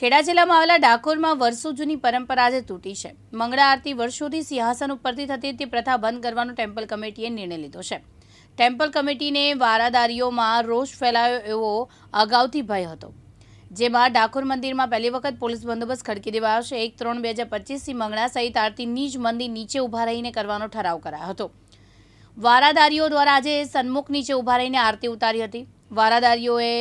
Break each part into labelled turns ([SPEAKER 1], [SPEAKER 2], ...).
[SPEAKER 1] ખેડા જિલ્લામાં આવેલા ડાકોરમાં વર્ષો જૂની પરંપરા આજે તૂટી છે. મંગળા આરતી વર્ષોથી સિંહાસન ઉપરથી થતી તે પ્રથા બંધ કરવાનો ટેમ્પલ કમિટીએ નિર્ણય લીધો છે. ટેમ્પલ કમિટીને વારાદારીઓમાં રોષ ફેલાયો એવો અગાઉથી ભય હતો. જેમાં ડાકોર મંદિરમાં પહેલી વખત પોલીસ બંદોબસ્ત ખડકી દેવાયો છે. એક ત્રણ બે હજાર પચીસથી મંગળા સહિત આરતીની જ મંદિર નીચે ઊભા રહીને કરવાનો ઠરાવ કરાયો હતો. વારાદારીઓ દ્વારા આજે સન્મુખ નીચે ઊભા રહીને આરતી ઉતારી હતી. વારાદારીઓએ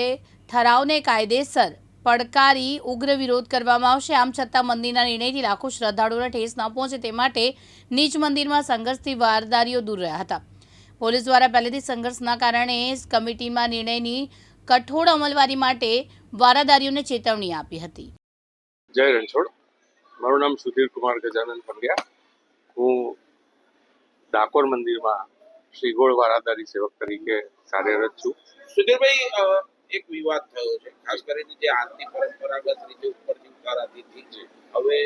[SPEAKER 1] ઠરાવને કાયદેસર પડકારી ઉગ્ર વિરોધ કરવામાં આવશે. આમ છતાં મંદિરના નિર્ણયથી લાખો શ્રદ્ધાળુઓને ઠેસ ન પહોંચે તે માટે નીચ મંદિરમાં સંઘર્ષથી વારદારીઓ દૂર રહ્યા હતા. પોલીસ દ્વારા પહેલેથી સંઘર્ષના કારણે કમિટીમાં નિર્ણયની કઠોળ અમલવારી માટે વારાદારીઓને ચેતવણી આપી હતી.
[SPEAKER 2] જય રણછોડ. મારું નામ સુધીર કુમાર ગજાનંદ પંડ્યા. હું ડાકોર મંદિરમાં શ્રીગોળ વારાદારી સેવક તરીકે કાર્યરત છું.
[SPEAKER 3] સુધીરભાઈ એક વિવાદ થયો છે. ખાસ કરીને જે આરતી પરંપરાગત રીતે ઉપરથી ઉતારાતી હતી. હવે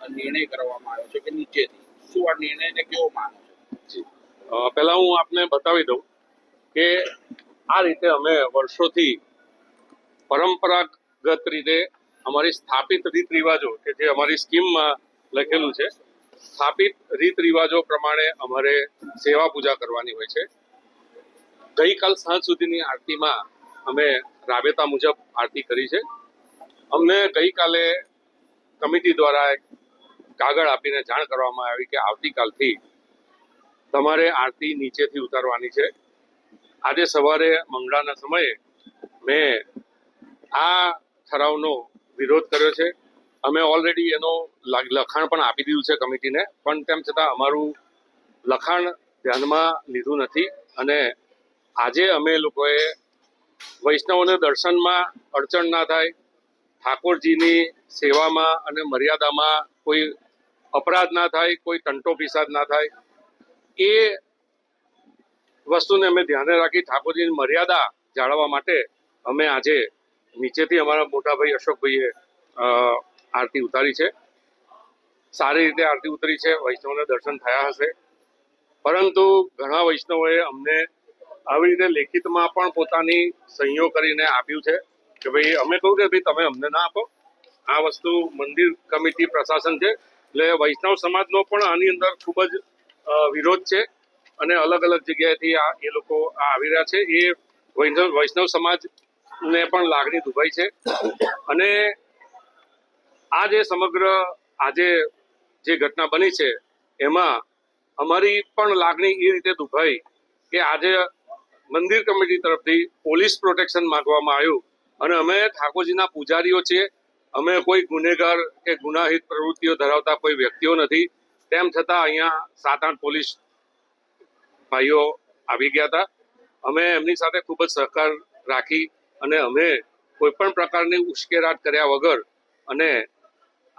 [SPEAKER 3] નિર્ણય કરવામાં આવ્યો છે કે નીચેથી. શું આ નિર્ણયને કેવો માનો છે?
[SPEAKER 2] પહેલા હું આપને બતાવી દઉં કે આ રીતે અમે વર્ષોથી પરંપરાગત રીતે અમારી સ્થાપિત રીત રિવાજો કે જે અમારી સ્કીમમાં લખેલું છે, સ્થાપિત રીત રિવાજો પ્રમાણે અમારે સેવા પૂજા કરવાની હોય છે. ગઈકાલ સાંજ સુધીની આરતીમાં અમે રાબેતા મુજબ આરતી કરી છે. અમને ગઈકાલે કમિટી દ્વારા એક કાગળ આપીને જાણ કરવામાં આવી કે આવતીકાલથી તમારે આરતી નીચેથી ઉતારવાની છે. આજે સવારે મંગળાના સમયે મેં આ ઠરાવનો વિરોધ કર્યો છે. અમે ઓલરેડી એનો લખાણ પણ આપી દીધું છે કમિટીને, પણ તેમ છતાં અમારું લખાણ ધ્યાનમાં લીધું નથી. અને આજે અમે લોકોએ વૈષ્ણવોને દર્શનમાં અડચણ ના થાય, ઠાકોરજીની સેવામાં અને મર્યાદામાં કોઈ અપરાધ ના થાય, કોઈ ટંટો ફિસાદ ના થાય, એ વસ્તુને અમે ધ્યાને રાખી ઠાકોરજીની મર્યાદા જાળવવા માટે અમે આજે નીચેથી અમારા મોટાભાઈ અશોકભાઈએ આરતી ઉતારી છે. સારી રીતે આરતી ઉતરી છે, વૈષ્ણવને દર્શન થયા હશે. પરંતુ ઘણા વૈષ્ણવોએ અમને આવી રીતે લેખિતમાં પણ પોતાની સહીઓ કરીને આપ્યું છે કે ભાઈ, અમે કહું કે ભાઈ, તમે અમને ના આપો. આ વસ્તુ મંદિર કમિટી પ્રશાસન છે. એટલે વૈષ્ણવ સમાજનો પણ આની અંદર ખૂબ જ વિરોધ છે. અને અલગ અલગ જગ્યાએથી આ, એ લોકો આવી રહ્યા છે. એ વૈષ્ણવ સમાજને પણ લાગણી દુભાઈ છે. અને આ જે સમગ્ર આજે જે ઘટના બની છે, એમાં અમારી પણ લાગણી એ રીતે દુભાઈ કે આજે મંદિર કમિટી તરફથી પોલીસ પ્રોટેક્શન માંગવામાં આવ્યું. અને અમે ઠાકોરજીના પૂજારીઓ છીએ. અમે કોઈ ગુનેગાર કે ગુનાહિત પ્રવૃત્તિઓ ધરાવતા કોઈ વ્યક્તિઓ નથી. તેમ છતાં અહીંયા સાત આઠ પોલીસ ભાઈઓ આવી ગયા હતા. અમે એમની સાથે ખૂબ જ સહકાર રાખી અને અમે કોઈ પણ પ્રકારની ઉશ્કેરાટ કર્યા વગર અને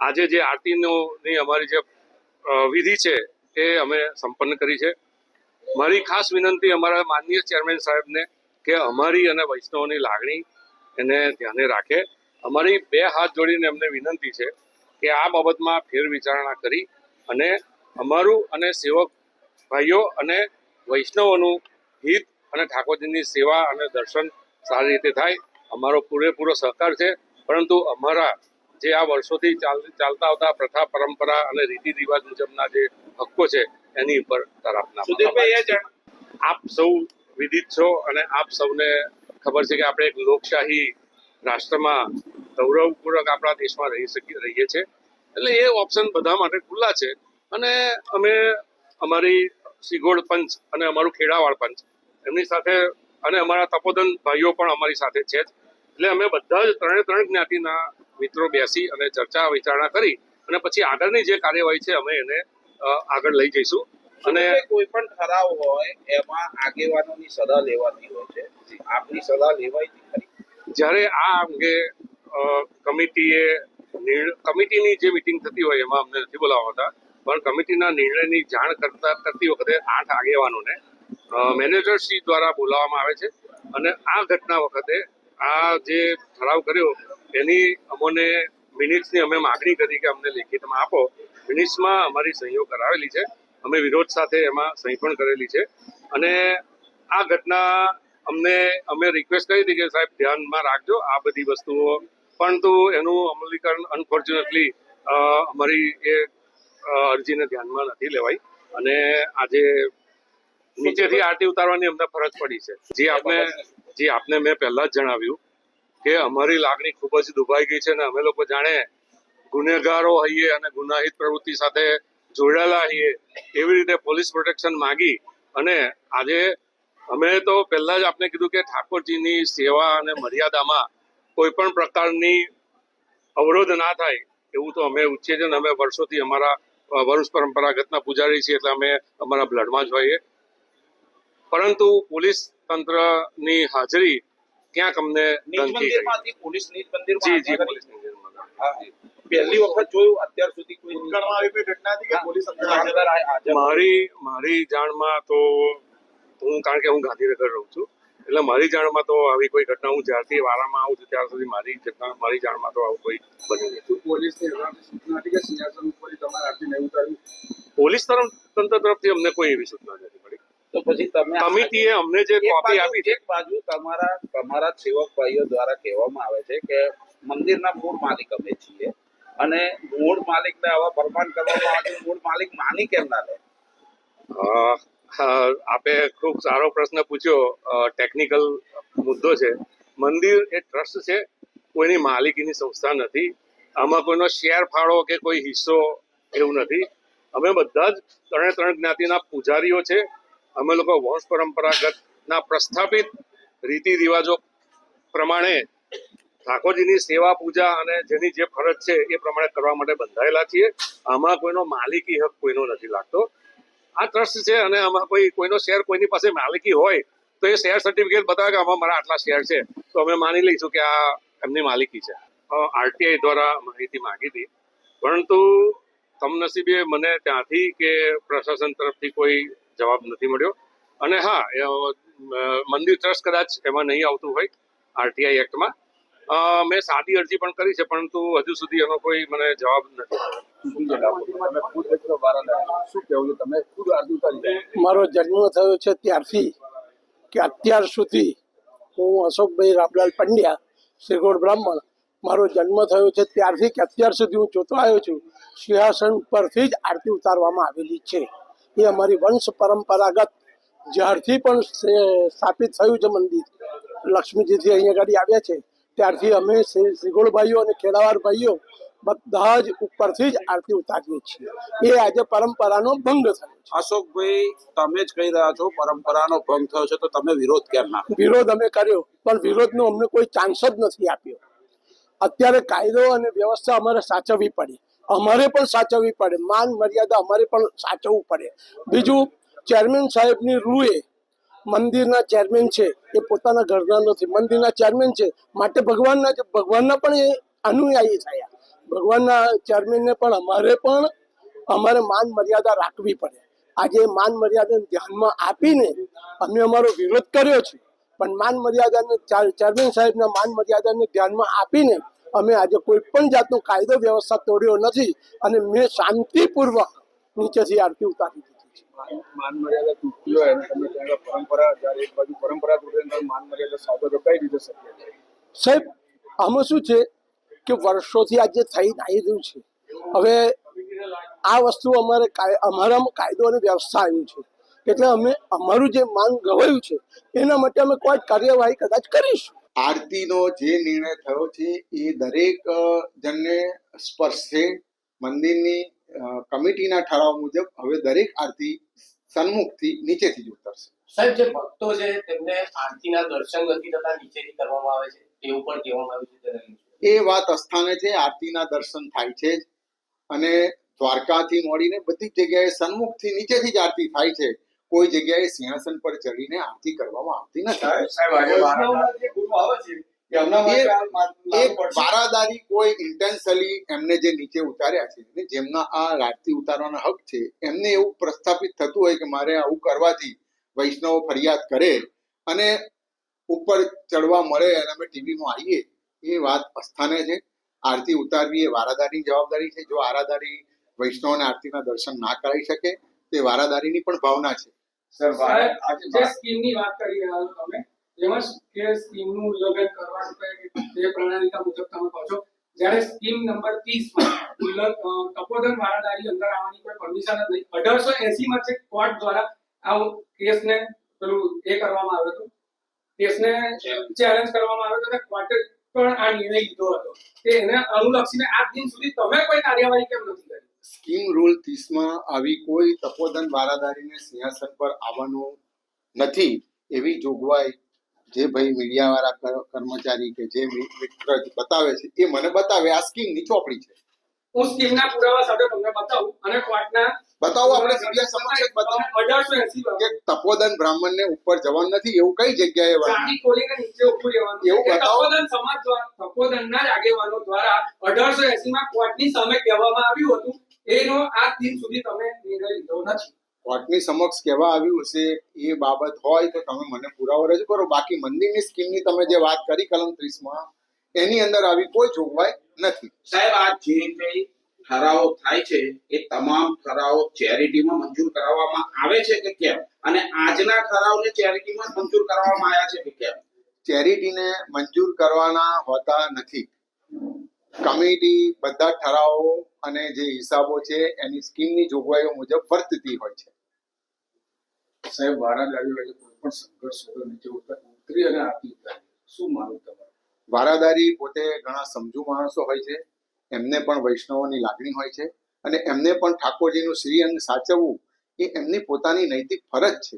[SPEAKER 2] આજે જે આરતીનો અમારી જે વિધિ છે એ અમે સંપન્ન કરી છે. મારી ખાસ વિનંતી અમારા માનનીય ચેરમેન સાહેબને કે અમારી અને વૈષ્ણવની લાગણી એને ધ્યાને રાખે. અમારી બે હાથ જોડીને એમને વિનંતી છે કે આ બાબતમાં ફેર વિચારણા કરી અને અમારું અને સેવક ભાઈઓ અને વૈષ્ણવોનું હિત અને ઠાકોરજીની સેવા અને દર્શન સારી રીતે થાય. અમારો પૂરેપૂરો સહકાર છે. પરંતુ અમારા જે આ વર્ષોથી ચાલ, ચાલતા આવતા પ્રથા, પરંપરા અને રીતિ રિવાજ મુજબના જે હક્કો છે એની ઉપર તરફના
[SPEAKER 3] સુધીરભાઈ
[SPEAKER 2] આપ સૌ વિદિત છો અને આપ સૌને ખબર છે કે આપણે એક લોકશાહી રાષ્ટ્રમાં ગૌરવપૂર્વક આપણા દેશમાં રહી શકી રહીએ છીએ. એટલે એ ઓપ્શન બધા માટે ખુલ્લા છે. અને અમે અમારી સિગોડ પંચ અને અમારું ખેડાવાડ પંચ એમની સાથે અને અમારા તપોદન ભાઈઓ પણ અમારી સાથે છે જ. એટલે અમે બધા જ ત્રણે ત્રણ જ્ઞાતિના મિત્રો બેસી અને ચર્ચા વિચારણા કરી અને પછી આગળની જે કાર્યવાહી છે અમે એને આગળ લઈ જઈશું. અને
[SPEAKER 3] કોઈ પણ ઠરાવ હોય એમાં આગેવાનોની સલાહ લેવાતી હોય છે. આપની સલાહ લેવાય ખરી?
[SPEAKER 2] જ્યારે આ અંગે કમિટીએ કમિટીની જે મિટિંગ થતી હોય એમાં અમને નથી બોલાવતા પણ કમિટીના નિર્ણયની જાણ કરતા કરતી વખતે આઠ આગેવાનોને મેનેજરશ્રી દ્વારા બોલાવવામાં આવે છે. અને આ ઘટના વખતે આ જે ઠરાવ કર્યો એની અમોને મિનિટ્સની અમે માગણી કરી કે અમને લેખિતમાં આપો. મિનિટ્સમાં અમારી સહીઓ કરાવેલી છે. અમે વિરોધ સાથે એમાં સહી પણ કરેલી છે. અને આ ઘટના અમને, અમે રિક્વેસ્ટ કરી હતી કે સાહેબ ધ્યાનમાં રાખજો. આ બધી વસ્તુઓ, પરંતુ એનું અમલીકરણ અનફોર્ચ્યુનેટલી અમારી એ અરજીને ધ્યાનમાં નથી લેવાઈ. અને આજે નીચેથી આરતી ઉતારવાની અમને ફરજ પડી છે. જે આપને જે આપને મેં પહેલા જ જણાવ્યું કે અમારી લાગણી ખૂબ જ દુભાઈ ગઈ છે અને અમે લોકો જાણે ગુનેગારો હઈએ અને ગુનાહિત પ્રવૃત્તિ સાથે જોડાયેલા હઈએ એવી રીતે પોલીસ પ્રોટેક્શન માગી અને આજે અમે તો પહેલા જ આપને કીધું કે ઠાકોરજીની સેવા અને મર્યાદામાં કોઈ પણ પ્રકારની અવરોધ ના થાય એવું તો અમે છીએ અમે વર્ષોથી અમારા વરુષ પરંપરાગતના પૂજારી છીએ એટલે અમે અમારા બ્લડમાં જ હોઈએ પરંતુ પોલીસ તંત્રની હાજરી ક્યાંક અમને
[SPEAKER 3] પોલીસ
[SPEAKER 2] જી જી પોલીસ.
[SPEAKER 3] પહેલી વખત જોયું અત્યાર સુધી કોઈ
[SPEAKER 4] ભૂતકાળમાં આવી કોઈ ઘટના હતી કે પોલીસ અંદર હાજર
[SPEAKER 3] અંદર આ- હાજર
[SPEAKER 2] મારી મારી જાણમાં તો હું કારણ કે હું ગાંધીનગર રહું છું એટલે મારી જાણમાં તો આવી કોઈ ઘટના હું જ્યારથી વારામાં આવું છું ત્યાર સુધી મારી ઘટના મારી જાણમાં તો આવું કોઈ બન્યું નથી.
[SPEAKER 4] પોલીસની સૂચના હતી કે સિંહાસન ઉપર તમારે આરતી નહીં ઉતારવી?
[SPEAKER 2] પોલીસ તંત્ર તરફથી અમને કોઈ એવી સૂચના નથી મળી.
[SPEAKER 3] તો પછી તમે
[SPEAKER 2] કમિટીએ અમને જે કોપી આપી
[SPEAKER 3] એક બાજુ તમારા તમારા સેવક ભાઈઓ દ્વારા કહેવામાં આવે છે કે મંદિરના મૂળ માલિક અમે છીએ. અને મૂળ માલિકને આવા ફરમાન કરવામાં આવે મૂળ માલિક માની કેમ ના લે?
[SPEAKER 2] આપે ખૂબ સારો પ્રશ્ન પૂછ્યો. ટેકનિકલ મુદ્દો છે. મંદિર એ ટ્રસ્ટ છે, કોઈની માલિકીની સંસ્થા નથી. આમાં કોઈનો શેર ફાળો કે કોઈ હિસ્સો એવું નથી. અમે બધા જ ત્રણે ત્રણ જ્ઞાતિના પૂજારીઓ છે. અમે લોકો વંશ પરંપરાગતના પ્રસ્થાપિત રીતિ રિવાજો પ્રમાણે ઠાકોરજીની સેવા, પૂજા અને જેની જે ફરજ છે એ પ્રમાણે કરવા માટે બંધાયેલા છીએ. આમાં કોઈનો માલિકી હક કોઈનો નથી લાગતો. આ ટ્રસ્ટ છે અને આમાં કોઈ, કોઈનો શેર કોઈની પાસે માલિકી હોય તો એ શેર સર્ટિફિકેટ બતાવે કે આમાં મારા આટલા શેર છે. તો અમે માની લઈશું કે આ એમની માલિકી છે. આરટીઆઈ દ્વારા માહિતી માંગી હતી. પરંતુ કમનસીબે મને ત્યાંથી કે પ્રશાસન તરફથી કોઈ જવાબ નથી મળ્યો. અને હા મંદિર ટ્રસ્ટ કદાચ એમાં નહીં આવતું હોય આરટીઆઈ એક્ટમાં. મેં સાદી અરજી પણ કરી છે પરંતુ હજુ સુધી એનો કોઈ મને જવાબ નથી.
[SPEAKER 5] મારો જન્મ થયો છે ત્યારથી કે અત્યાર સુધી હું અશોકભાઈ રામલાલ પંડ્યા શ્રીગોળ બ્રાહ્મણ. મારો જન્મ થયો છે ત્યારથી કે અત્યાર સુધી હું જોતો આવ્યો છું. સિંહાસન પરથી જ આરતી ઉતારવામાં આવેલી છે. એ અમારી વંશ પરંપરાગત જ્યારથી પણ સ્થાપિત થયું છે મંદિર. લક્ષ્મીજીથી અહીંયા આગળ આવ્યા છે. ત્યારથી અમે શ્રી અને ખેડાવાર ભાઈઓ બધા જ ઉપરથી જ આરતી ઉતારીએ છીએ. એ આજે પરંપરાનો ભંગ થયો છે.
[SPEAKER 3] અશોકભાઈ તમે જ કહી રહ્યા છો પરંપરાનો ભંગ થયો છે તો તમે વિરોધ કેમ ના
[SPEAKER 5] વિરોધ અમે કર્યો પણ વિરોધનો અમને કોઈ ચાન્સ જ નથી આપ્યો. અત્યારે કાયદો અને વ્યવસ્થા અમારે સાચવવી પડે. અમારે પણ સાચવવી પડે માન મર્યાદા અમારે પણ સાચવવું પડે. બીજું ચેરમેન સાહેબની રૂએ મંદિરના ચેરમેન છે, એ પોતાના ઘરના નથી. મંદિરના ચેરમેન છે, માટે ભગવાનના ભગવાનના પણ એ અનુયાયી થયા. ભગવાનના ચેરમેનને પણ અમારે પણ અમારે માન મર્યાદા રાખવી પડે. આજે માન મર્યાદાને ધ્યાનમાં આપીને અમે અમારો વિરોધ કર્યો છે. પણ માન મર્યાદાને ચેરમેન સાહેબના માન મર્યાદાને ધ્યાનમાં આપીને અમે આજે કોઈ પણ જાતનો કાયદો વ્યવસ્થા તોડ્યો નથી અને મેં શાંતિપૂર્વક નીચેથી આરતી ઉતારી દીધી.
[SPEAKER 4] માન મર્યાદા તૂટતી હોય અને તમે ત્યાં પરંપરા જ્યારે એક બાજુ પરંપરા તૂટે ત્યારે માન મર્યાદા સાધો તો કઈ રીતે શક્ય છે
[SPEAKER 5] સાહેબ આમાં શું છે કે વર્ષોથી આજે થઈ આવી રહ્યું છે હવે આ વસ્તુ અમારે અમારામાં કાયદો અને વ્યવસ્થા આવ્યું છે. એટલે અમે અમારું જે માંગ ગવાયું છે એના માટે અમે કોઈ કાર્યવાહી કદાચ કરીશું.
[SPEAKER 6] આરતીનો જે નિર્ણય થયો છે એ દરેક જણને સ્પર્શે મંદિરની કમિટીના ઠરાવ મુજબ હવે દરેક આરતી સન્મુખથી નીચેથી જ ઉતરશે.
[SPEAKER 7] સાહેબ જે ભક્તો છે તેમને આરતીના દર્શન નથી થતા નીચેથી કરવામાં આવે છે એવું પણ કહેવામાં આવ્યું છે
[SPEAKER 6] એ વાત અસ્થાને છે આરતીના દર્શન થાય છે જ. અને દ્વારકાથી મળીને બધી જગ્યાએ સન્મુખથી નીચેથી જ આરતી થાય છે. કોઈ જગ્યાએ સિંહાસન પર ચડીને આરતી કરવામાં આવતી નથી. એ એક બારાદારી કોઈ ઇન્ટેન્શલી એમને જે નીચે ઉતાર્યા છે જેમના આ આરતી ઉતારવાનો હક છે એમને એવું પ્રસ્થાપિત થતું હોય કે મારે આવું કરવાથી વૈષ્ણવો ફરિયાદ કરે અને ઉપર ચડવા મળે અને અમે ટીવીમાં આવીએ એ વાત અસ્થાને છે. આરતી ઉતારવી એ વારાદારીની જવાબદારી છે. જો આરાદારી વૈષ્ણવને આરતીના દર્શન ના કરાવી શકે તે વારાદારીની પણ ભાવના છે.
[SPEAKER 4] સર
[SPEAKER 8] આજે સ્કીમની વાત કરી રહ્યા છો તમે જેમાં કે સ્કીમનું ઉલ્લંઘન કરવાનું કહે તે પ્રણાલિકા મુજબ તમે કહો છો. જ્યારે સ્કીમ નંબર 30 ઉલ્લંઘન તપોધન વારાદારી અંદર આવવાની કોઈ પરમિશન જ નહીં. અઢારસો એસી માં છે કોર્ટ દ્વારા આ કેસને પેલું એ કરવામાં આવ્યો હતો. કેસને ચેલેન્જ કરવામાં આવ્યો હતો અને કોર્ટે પણ આ નિર્ણય લીધો હતો. કે એને અનુલક્ષીને આજ દિન સુધી તમે કોઈ કાર્યવાહી કેમ નથી કરી?
[SPEAKER 6] સ્કીમ રૂલ ત્રીસમાં આવી કોઈ તપોધન વારાદારીને સિંહાસન પર આવવાનું નથી એવી જોગવાઈ જે ભાઈ મીડિયાવાળા કર- કર્મચારી કે જે મિત્ર બતાવે છે એ મને બતાવે આ સ્કીમની ચોપડી છે.
[SPEAKER 8] હું સ્કીમના પુરાવા સાથે તમને બતાવું અને કોર્ટના
[SPEAKER 6] બતાવો આપણે મીડિયા સમક્ષ બતાવો.
[SPEAKER 8] અઢારસો એસી
[SPEAKER 6] કે તપોધન બ્રાહ્મણને ઉપર જવાનું નથી એવું કઈ જગ્યાએ?
[SPEAKER 8] ચાવી ખોલીને નીચે ઉપર રહેવાનું
[SPEAKER 6] એવું બતાવો.
[SPEAKER 8] તપોદન સમાજ દ્વારા તપોધનના જ આગેવાનો દ્વારા અઢારસો એસી માં કોર્ટની સામે કહેવામાં આવ્યું હતું. એનો આ દિન સુધી તમે નિર્ણય લીધો નથી.
[SPEAKER 6] કોર્ટની સમક્ષ કહેવા આવ્યું હશે એ બાબત હોય તો તમે મને પુરાવો રજૂ કરો. બાકી મંદિરની સ્કીમની તમે જે વાત કરી કલમ ત્રીસમાં એની અંદર આવી કોઈ જોગવાઈ નથી.
[SPEAKER 3] સાહેબ આ જે કઈ ઠરાવો થાય છે એ તમામ ઠરાવો ચેરિટીમાં મંજૂર કરાવવામાં આવે છે કે કેમ? અને આજના ઠરાવને ચેરિટીમાં મંજૂર કરવામાં આવ્યા છે કે કેમ?
[SPEAKER 6] ચેરિટીને મંજૂર કરવાના હોતા નથી. કમિટી બધા ઠરાવો અને જે હિસાબો છે એની સ્કીમની જોગવાઈઓ મુજબ વર્તતી હોય છે.
[SPEAKER 4] સાહેબ વારાદારી હોય કોઈ પણ સંઘર્ષ વગર નીચે ઉતરી અને આપી શું માનવું તમારું?
[SPEAKER 6] વારાદારી પોતે ઘણા સમજુ માણસો હોય છે એમને પણ વૈષ્ણવોની લાગણી હોય છે અને એમને પણ ઠાકોરજીનું શ્રી અંગ સાચવવું એ એમની પોતાની નૈતિક ફરજ છે.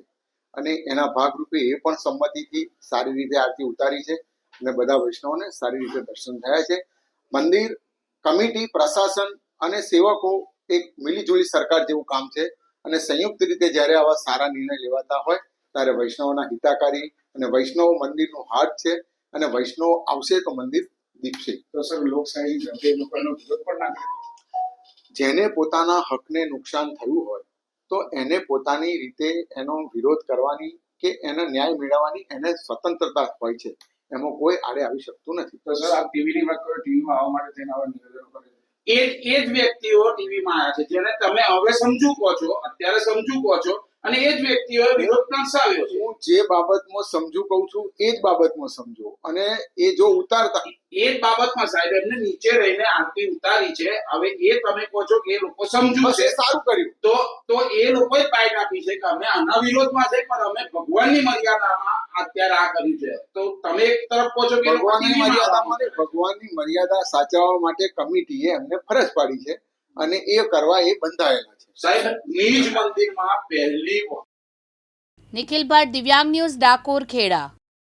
[SPEAKER 6] અને એના ભાગરૂપે એ પણ સંમતિથી સારી રીતે આરતી ઉતારી છે અને બધા વૈષ્ણવોને સારી રીતે દર્શન થયા છે. મંદિર કમિટી પ્રશાસન અને સેવકો એક મિલીજુલી સરકાર જેવું કામ છે અને સંયુક્ત રીતે જ્યારે આવા સારા નિર્ણય લેવાતા હોય ત્યારે વૈષ્ણવના હિતાકારી અને વૈષ્ણવ મંદિરનું હાથ છે અને વૈષ્ણવ આવશે તો મંદિર દીપશે.
[SPEAKER 4] તો સર લોકશાહી લોકોનો વિરોધ પણ ના
[SPEAKER 6] જેને પોતાના હકને નુકસાન થયું હોય તો એને પોતાની રીતે એનો વિરોધ કરવાની કે એનો ન્યાય મેળવવાની એને સ્વતંત્રતા હોય છે. એમાં કોઈ આડે આવી શકતું નથી.
[SPEAKER 4] તો સર આ ટીવીની વાત કરો ટીવીમાં આવવા માટે થઈને આવા નિવેદનો કરે
[SPEAKER 3] એ જ એ જ વ્યક્તિઓ ટીવીમાં આવ્યા છે જેને તમે હવે સમજુ કહો છો અત્યારે સમજુ કહો છો અને એ જ વ્યક્તિઓએ વિરોધ દર્શાવ્યો છે.
[SPEAKER 6] હું જે બાબતમાં સમજુ કહું છું એ જ બાબતમાં સમજો. અને એ જો ઉતારતા
[SPEAKER 3] એ જ બાબતમાં સાહેબ એમને નીચે રહીને આરતી ઉતારી છે. હવે એ તમે કહો છો કે એ લોકો સમજુ છે.
[SPEAKER 6] સારું કર્યું.
[SPEAKER 3] તો તો એ લોકોએ પાઇટ આપી છે કે અમે આના વિરોધમાં છે પણ અમે ભગવાનની મર્યાદામાં અત્યારે આ કર્યું છે. તો તમે એક તરફ કહો છો કે
[SPEAKER 6] ભગવાનની મર્યાદામાં ભગવાનની મર્યાદા સાચવવા માટે કમિટીએ એમને ફરજ પાડી છે. અને એ કરવા એ બંધાયેલા છે.
[SPEAKER 3] સાહેબ નિજ મંદિરમાં પહેલી
[SPEAKER 1] નિખિલ ભટ્ટ દિવ્યાંગ ન્યૂઝ ડાકોર ખેડા.